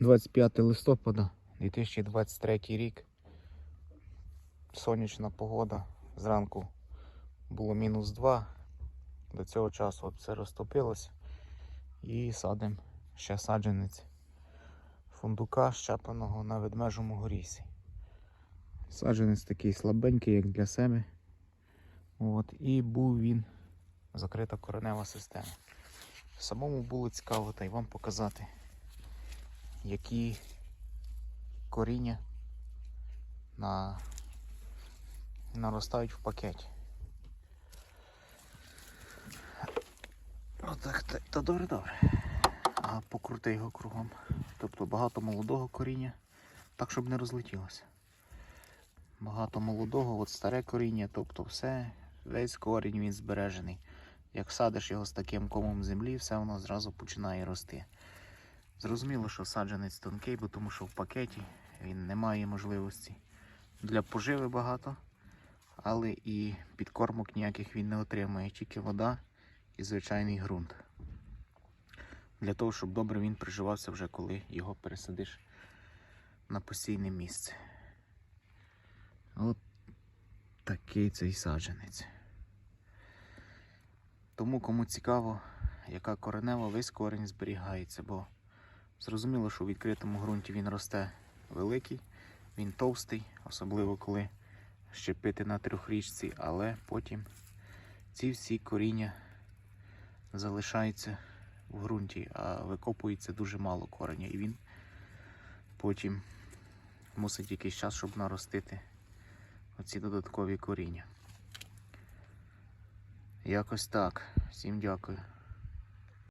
25 листопада 2023 рік. Сонячна погода. Зранку було мінус 2. До цього часу все розтопилось. І садимо ще саджанець фундука, щепленого на ведмежому горісі. Саджанець такий слабенький, як для себе. От, і був він закрита коренева система. Самому було цікаво та й вам показати, які коріння на... наростають в пакеті. Отак, та, та добре, добре. А покрути його кругом. Тобто багато молодого коріння, так щоб не розлетілося. Багато молодого, от старе коріння, тобто все, весь корінь він збережений. Як садиш його з таким комом землі, все воно зразу починає рости. Зрозуміло, що саджанець тонкий, бо тому що в пакеті він не має можливості для поживи багато, але і підкормок ніяких він не отримує, тільки вода і звичайний ґрунт. Для того, щоб добре він приживався вже коли його пересадиш на постійне місце. От такий цей саджанець. Тому кому цікаво, яка коренева, весь корінь зберігається, бо зрозуміло, що у відкритому ґрунті він росте великий, він товстий, особливо коли щепити на трьохрічці, але потім ці всі коріння залишаються в ґрунті, а викопується дуже мало кореня, і він потім мусить якийсь час, щоб наростити оці додаткові коріння. Якось так. Всім дякую.